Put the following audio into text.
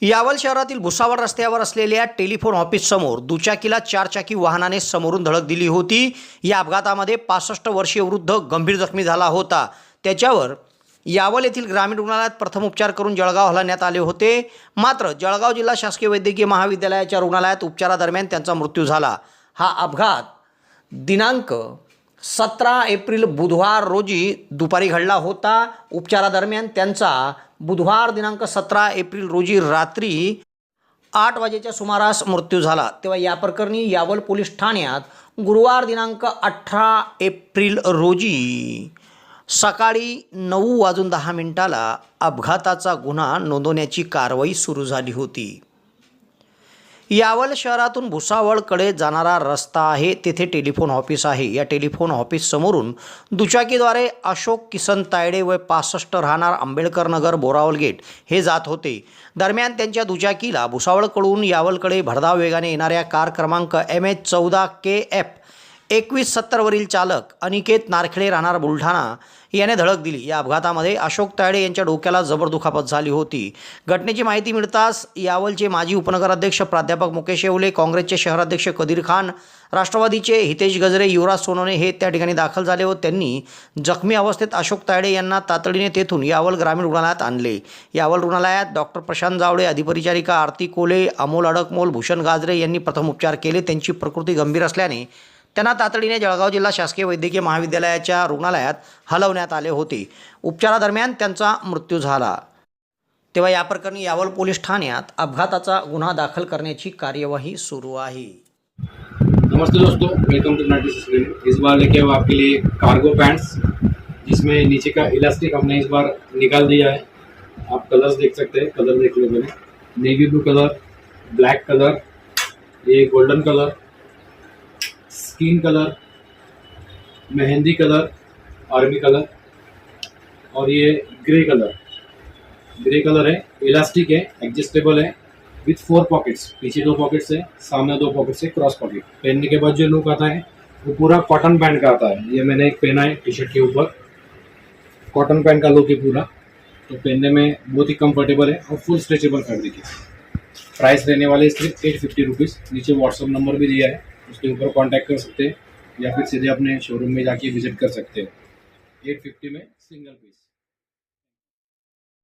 यावल शहरातील भुसावळ रस्त्यावर असलेल्या टेलिफोन ऑफिससमोर दुचाकीला चारचाकी वाहनाने समोरून धडक दिली होती. या अपघातामध्ये पासष्ट वर्षीय वृद्ध गंभीर जखमी झाला होता. त्याच्यावर यावल येथील ग्रामीण रुग्णालयात प्रथम उपचार करून जळगाव हलवण्यात आले होते. मात्र जळगाव जिल्हा शासकीय वैद्यकीय महाविद्यालयाच्या रुग्णालयात उपचारादरम्यान त्यांचा मृत्यू झाला. हा अपघात दिनांक सतरा एप्रिल बुधवार रोजी दुपारी घडला होता. उपचारादरम्यान त्यांचा बुधवार दिनांक सतरा एप्रिल रोजी रात्री आठ वाजेच्या सुमारास मृत्यू झाला. तेव्हा या प्रकरणी यावल पोलीस ठाण्यात गुरुवार दिनांक अठरा एप्रिल रोजी सकाळी नऊ वाजून दहा मिनिटाला अपघाताचा गुन्हा नोंदवण्याची कारवाई सुरू झाली होती. यावल शहरातून भुसावळकडे जाणारा रस्ता आहे. तेथे टेलिफोन ऑफिस आहे. या टेलिफोन ऑफिस समोरून दुचाकीद्वारे अशोक किसन तायडे व पासष्ट राहणार आंबेडकर नगर बोरावल गेट हे जात होते. दरम्यान त्यांच्या दुचाकीला भुसावळकडून यावलकडे भरधाव वेगाने येणाऱ्या कार क्रमांक एम एच चौदा के एफ एकवीस सत्तरवरील चालक अनिकेत नारखेडे राहणार बुलढाणा. याने धडक दिली. या अपघातामध्ये अशोक तायडे यांच्या डोक्याला जबर दुखापत झाली होती. घटनेची माहिती मिळताच यावलचे माजी उपनगराध्यक्ष प्राध्यापक मुकेश येवले काँग्रेसचे शहराध्यक्ष कदीर खान राष्ट्रवादीचे हितेश गजरे युवराज सोनवणे हे त्या ठिकाणी दाखल झाले व त्यांनी जखमी अवस्थेत अशोक तायडे यांना तातडीने तेथून यावल ग्रामीण रुग्णालयात आणले. यावल रुग्णालयात डॉक्टर प्रशांत जावळे अधिपरिचारिका आरती कोले अमोल अडकमोल भूषण गाजरे यांनी प्रथम उपचार केले. त्यांची प्रकृती गंभीर असल्याने त्यांना तातडीने जळगाव जिल्हा शासकीय वैद्यकीय महाविद्यालयाच्या रुग्णालयात हलवण्यात आले होते. उपचारादरम्यान त्यांचा मृत्यू झाला. तेव्हा या प्रकरणी यावल पोलीस ठाण्यात अपघाताचा गुन्हा दाखल करण्याची कार्यवाही सुरू आहे. नमस्ते दोस्तों वेलकम टू नाइट स्क्रीन इस बार लेके आए आपके लिए कार्गो पैंट्स जिसमें नीचे का इलास्टिक हमने इस बार निकाल दिया है। आप कलर्स देख सकते हैं कलर देख लो मैंने। Navy blue colour black colour ये golden colour skin colour, mehndi colour, army colour और ये ग्रे कलर। ग्रे कलर है, इलास्टिक है, एडजस्टेबल है विथ फोर पॉकेट्स पीछे दो पॉकेट्स है, सामने दो पॉकेट्स है क्रॉस पॉकेट पहनने के बाद जो लुक आता है, वो पूरा कॉटन पैंट का आता है। ये मैंने एक पहना है टी शर्ट के ऊपर। कॉटन पैंट का लुक है पूरा। तो पहनने में बहुत ही कंफर्टेबल है और फुल स्ट्रेचेबल फैब्रिक है। प्राइस रहने वाले सिर्फ़ एट फिफ्टी रुपीज़ नीचे व्हाट्सअप नंबर भी दिया है। उसके ऊपर कांटेक्ट कर सकते हैं या फिर सीधे अपने शोरूम में जाके विजिट कर सकते हैं। एट फिफ्टी में सिंगल पीस